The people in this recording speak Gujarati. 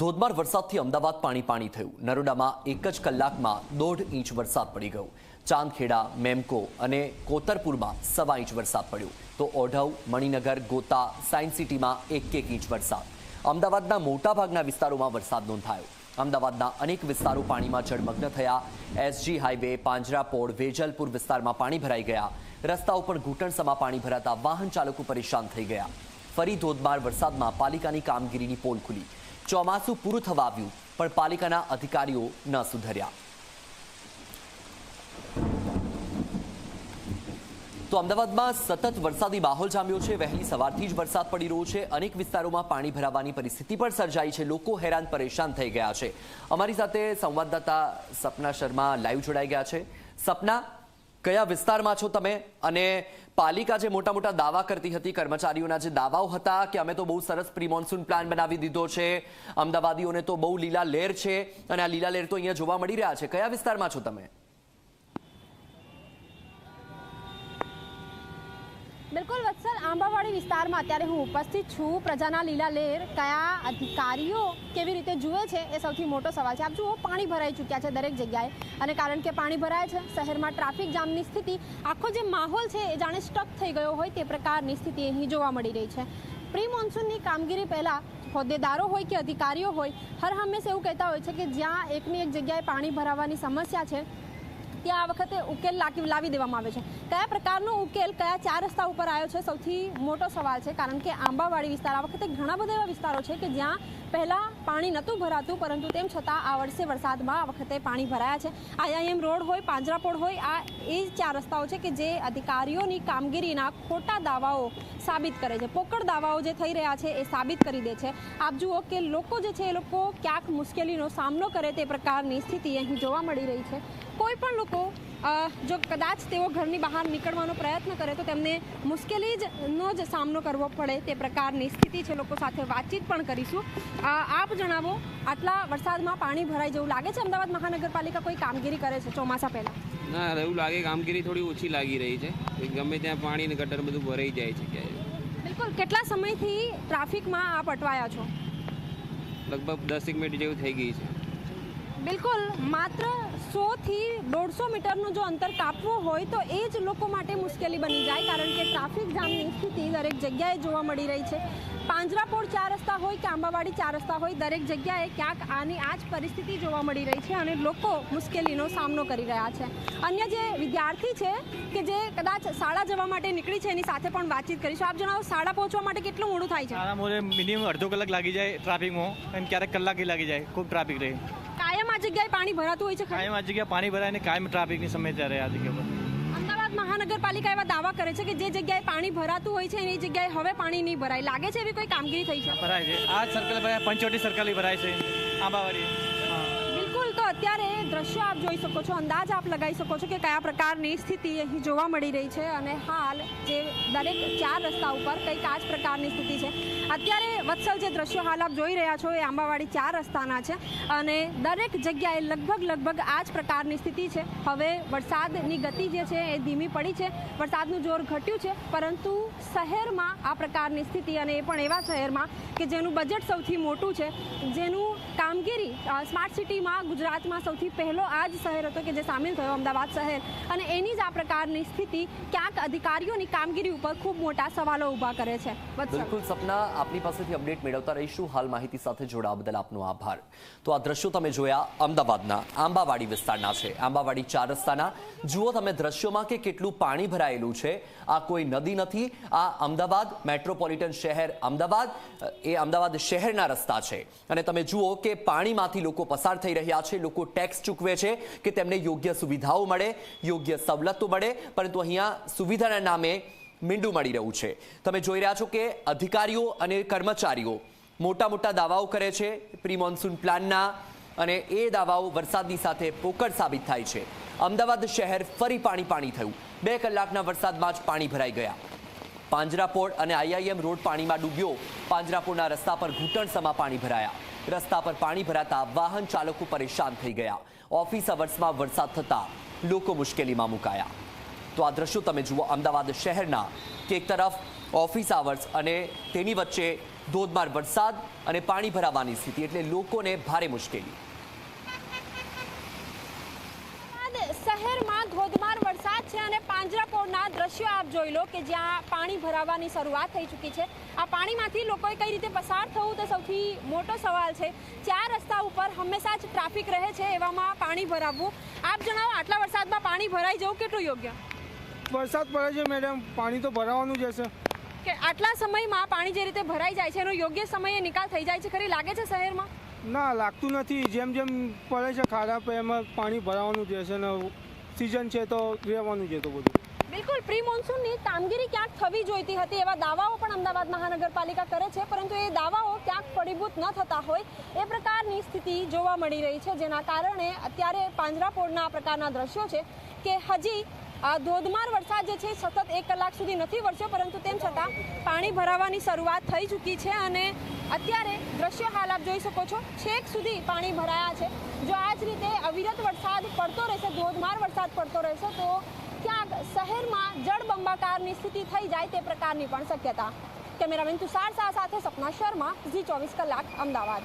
ધોધમાર વરસાદથી અમદાવાદ પાણી પાણી થયું. નરોડામાં એક જ કલાકમાં દોઢ ઇંચ વરસાદ પડી ગયો. ચાંદખેડા, મેમકો અને કોતરપુરમાં સવા ઇંચ વરસાદ પડ્યો. તો ઓઢવ, મણિનગર, ગોતા સાયન્સ સિટીમાં એક એક ઇંચ વરસાદ. અમદાવાદના મોટાભાગના વિસ્તારોમાં વરસાદ નોંધાયો. અમદાવાદના અનેક વિસ્તારો પાણીમાં જળમગ્ન થયા. એસજી હાઈવે પાંજરાપોળ વેજલપુર વિસ્તારમાં પાણી ભરાઈ ગયા. રસ્તા ઉપર ઘૂંટણસમાં પાણી ભરાતા વાહન ચાલકો પરેશાન થઈ ગયા. ફરી ધોધમાર વરસાદમાં પાલિકાની કામગીરીની પોલ ખુલી. ચોમાસું પૂરું થવા આવ્યું પણ પાલિકાના અધિકારીઓ ન સુધર્યા. તો અમદાવાદમાં સતત વરસાદી માહોલ જામ્યો છે, વહેલી સવારથી જ વરસાદ પડી રહ્યો છે. અનેક વિસ્તારોમાં પાણી ભરાવાની પરિસ્થિતિ પણ સર્જાઈ છે. લોકો હેરાન પરેશાન થઈ ગયા છે. અમારી સાથે સંવાદદાતા સપના શર્મા લાઈવ જોડાઈ ગયા છે. સપના કયા વિસ્તારમાં છો તમે? અને પાલિકા જે મોટા મોટા દાવા કરતી હતી, કર્મચારીઓના જે દાવાઓ હતા, કે અમે તો બહુ સરસ પ્રી મોન્સૂન પ્લાન બનાવી દીધો છે, અમદાવાદીઓને તો બહુ લીલા લહેર છે, અને આ લીલા લહેર તો અહીંયા જોવા મળી રહ્યા છે. કયા વિસ્તારમાં છો તમે? બિલકુલ વત્સલ, આંબાવાડી વિસ્તારમાં અત્યારે હું ઉપસ્થિત છું. પ્રજાના લીલા લેર કયા અધિકારીઓ કેવી રીતે જુએ છે એ સૌથી મોટો સવાલ છે. આપ જુઓ, પાણી ભરાઈ ચૂક્યા છે દરેક જગ્યાએ. અને કારણ કે પાણી ભરાય છે, શહેરમાં ટ્રાફિક જામની સ્થિતિ, આખો જે માહોલ છે એ જાણે સ્ટક થઈ ગયો હોય તે પ્રકારની સ્થિતિ અહીં જોવા મળી રહી છે. પ્રી મોન્સૂનની કામગીરી પહેલાં હોદ્દેદારો હોય કે અધિકારીઓ હોય, હર હંમેશા એવું કહેતા હોય છે કે જ્યાં એકની એક જગ્યાએ પાણી ભરાવાની સમસ્યા છે ત્યાં આ વખતે ઉકેલ લાવી દેવામાં આવે છે. કયા પ્રકારનો ઉકેલ, કયા ચાર રસ્તા ઉપર આવ્યો છે, સૌથી મોટો સવાલ છે. કારણ કે આંબાવાડી વિસ્તાર, આ વખતે ઘણા બધા એવા વિસ્તારો છે કે જ્યાં પહેલાં પાણી નહોતું ભરાતું, પરંતુ તેમ છતાં આ વર્ષે વરસાદમાં આ વખતે પાણી ભરાયા છે. આઈઆઈએમ રોડ હોય, પાંજરાપોળ હોય, આ એ જ ચાર રસ્તાઓ છે કે જે અધિકારીઓની કામગીરીના ખોટા દાવાઓ સાબિત કરે છે. પોકળ દાવાઓ જે થઈ રહ્યા છે એ સાબિત કરી દે છે. આપ જુઓ કે લોકો જે છે એ લોકો ક્યાંક મુશ્કેલીનો સામનો કરે તે પ્રકારની સ્થિતિ અહીં જોવા મળી રહી છે. કોઈ પણ લોકો જો કદાચ તેઓ ઘરની બહાર નીકળવાનો પ્રયત્ન કરે તો તેમને મુશ્કેલી જ નો જ સામનો કરવો પડે તે પ્રકારની સ્થિતિ છે લોકો સાથે વાતચીત પણ કરીશું. આપ જણાવો આટલા વરસાદમાં પાણી ભરાઈ જેવું લાગે છે? અમદાવાદ મહાનગરપાલિકા કોઈ કામગીરી કરે છે ચોમાસા પહેલાં? ના એવું લાગે કામગીરી થોડી ઓછી લાગી રહી છે. ગમે ત્યાં પાણી ને ગટર બધું ભરાઈ જાય છે ક્યાંય. બિલકુલ. કેટલા સમયથી ટ્રાફિકમાં આપ અટવાયા છો? લગભગ દસેક મિનિટ જેવું થઈ ગઈ છે. બિલકુલ, માત્ર સોથી દોઢસો મીટરનું જો અંતર કાપવું હોય તો એ જ લોકો માટે મુશ્કેલી બની જાય, કારણ કે ટ્રાફિક જામની સ્થિતિ દરેક જગ્યાએ જોવા મળી રહી છે. પાંજરાપોળ ચાર રસ્તા હોય કે આંબાવાડી ચાર રસ્તા હોય, દરેક જગ્યાએ ક્યાંક આની આ જ પરિસ્થિતિ જોવા મળી રહી છે અને લોકો મુશ્કેલીનો સામનો કરી રહ્યા છે. અન્ય જે વિદ્યાર્થી છે કે જે કદાચ શાળા જવા માટે નીકળી છે, એની સાથે પણ વાતચીત કરીશું. આપ જણાવો, શાળા પહોંચવા માટે કેટલું મોડું થાય છે? મોડે મિનિમમ અડધો કલાક લાગી જાય ટ્રાફિકમાં અને ક્યારેક કલાક લાગી જાય, ખૂબ ટ્રાફિક રહે. કાયમ આ જગ્યાએ પાણી ભરાતું હોય છે કાયમ આ જગ્યા પાણી ભરાય ને કાયમ ટ્રાફિકની સમસ્યા રહે આ જગ્યા પર. અમદાવાદ મહાનગરપાલિકા એવા દાવા કરે છે કે જે જગ્યાએ પાણી ભરાતું હોય છે એની જગ્યાએ હવે પાણી નહીં ભરાય. લાગે છે એવી કોઈ કામગીરી થઈ છે? ભરાય છે. આ સર્કલ ભરાય પંચોટી સર્કલ ભરાય છે. આંબાવાડી અત્યારે દ્રશ્ય આપ જોઈ શકો છો, અંદાજ આપ લગાવી શકો છો કે કયા પ્રકારની સ્થિતિ અહીં જોવા મળી રહી છે અને હાલ જે દરેક ચાર રસ્તા ઉપર કંઈક આ જ પ્રકારની સ્થિતિ છે. અત્યારે વત્સલ જે દ્રશ્યો હાલ આપ જોઈ રહ્યા છો એ આંબાવાડી ચાર રસ્તાના છે અને દરેક જગ્યાએ લગભગ લગભગ આ જ પ્રકારની સ્થિતિ છે. હવે વરસાદની ગતિ જે છે એ ધીમી પડી છે, વરસાદનું જોર ઘટ્યું છે, પરંતુ શહેરમાં આ પ્રકારની સ્થિતિ અને એ પણ એવા શહેરમાં કે જેનું બજેટ સૌથી મોટું છે, જેનું કામગીરી સ્માર્ટ સિટીમાં ગુજરાતમાં સૌથી પહેલો આ જ શહેર હતો કે જે સામેલ થયો, અમદાવાદ શહેર. અને એની જ આ પ્રકારની સ્થિતિ ક્યાંક અધિકારીઓની કામગીરી ઉપર ખૂબ મોટા સવાલો ઊભા કરે છે. બિલકુલ સપના આપની પાસેથી અપડેટ મેળવતા રહીશું. હાલ માહિતી સાથે જોડાવા બદલ આપનો આભાર. તો આ દ્રશ્યો તમે જોયા અમદાવાદના આંબાવાડી વિસ્તારના છે. આંબાવાડી ચાર રસ્તાના. જુઓ તમે દ્રશ્યોમાં કે કેટલું પાણી ભરાયેલું છે. આ કોઈ નદી નથી. આ અમદાવાદ મેટ્રોપોલિટન શહેર અમદાવાદ એ અમદાવાદ શહેરના રસ્તા છે. અને તમે જુઓ કે પાણીમાંથી લોકો પસાર થઈ રહ્યા છે. લોકો ટેક્સ ચૂકવે છે કે તેમને યોગ્ય સુવિધાઓ મળે, યોગ્ય સવલતો મળે, પરંતુ અહીંયા સુવિધાના નામે મીંડું મળી રહ્યું છે. તમે જોઈ રહ્યા છો કે અધિકારીઓ અને કર્મચારીઓ મોટા મોટા દાવાઓ કરે છે પ્રી મોન્સૂન પ્લાનના અને એ દાવાઓ વરસાદની સાથે પોકળ સાબિત થાય છે. અમદાવાદ શહેર ફરી પાણી પાણી થયું. બે કલાકના વરસાદમાં જ પાણી ભરાઈ ગયા. પાંજરાપોળ અને આઈઆઈએમ રોડ પાણીમાં ડૂબ્યો. પાંજરાપોળના રસ્તા પર ઘૂંટણસમાં પાણી ભરાયા. રસ્તા પર પાણી ભરાતા વાહન ચાલકો પરેશાન થઈ ગયા. ઓફિસ અવર્સમાં વરસાદ થતા લોકો મુશ્કેલીમાં મુકાયા. તો આ દ્રશ્યો તમે જુઓ અમદાવાદ શહેરના કે એક તરફ ઓફિસ આવર્સ અને તેની વચ્ચે ધોધમાર વરસાદ અને પાણી ભરાવાની સ્થિતિ એટલે લોકોને ભારે મુશ્કેલી. શહેરમાં ધોધમાર અને પાંજરાપોળના દ્રશ્યો આપ જોઈ લો કે જ્યાં પાણી ભરાવાની શરૂઆત થઈ ચૂકી છે. આ પાણીમાંથી લોકોએ કઈ રીતે પસાર થવું તે સૌથી મોટો સવાલ છે. ચાર રસ્તા ઉપર હંમેશા જ ટ્રાફિક રહે છે એવામાં પાણી ભરાવવું. આપ જણાવો આટલા વરસાદમાં પાણી ભરાઈ જવું કેટલું યોગ્ય? વરસાદ પડે છે મેડમ પાણી તો ભરાવાનું જ હશે. કે આટલા સમયમાં પાણી જે રીતે ભરાઈ જાય છે એનો યોગ્ય સમયે નિકાલ થઈ જાય છે ખરી લાગે છે શહેરમાં? ના લાગતું નથી. જેમ જેમ પડે છે ખાડા એમાં પાણી ભરાવાનું જ રહેશે ને સિઝન છે તો રહેવાનું છે તો બધું. બિલકુલ પ્રી મોન્સૂનની કામગીરી ક્યાંક થવી જોઈતી હતી એવા દાવાઓ પણ અમદાવાદ મહાનગરપાલિકા કરે છે, પરંતુ એ દાવાઓ ક્યાંક ફળીભૂત ન થતા હોય એ પ્રકારની સ્થિતિ જોવા મળી રહી છે, જેના કારણે અત્યારે પાંજરાપોળના આ પ્રકારના દ્રશ્યો છે કે હજી ધોધમાર વરસાદ જે છે સતત એક કલાક સુધી નથી વરસ્યો, પરંતુ તેમ છતાં પાણી ભરાવાની શરૂઆત થઈ ચૂકી છે અને અત્યારે દ્રશ્ય હાલ આપ જોઈ શકો છો, છેક સુધી પાણી ભરાયા છે. જો આ જ રીતે અવિરત વરસાદ પડતો વરસાદ પડતો રહેશે, તો ક્યાંક શહેરમાં જળબંબાકારની સ્થિતિ થઈ જાય તે પ્રકારની પણ શક્યતા. કેમેરામેન તુષાર શાહ સાથે સપના શર્મા, ઝી ચોવીસ કલાક, અમદાવાદ.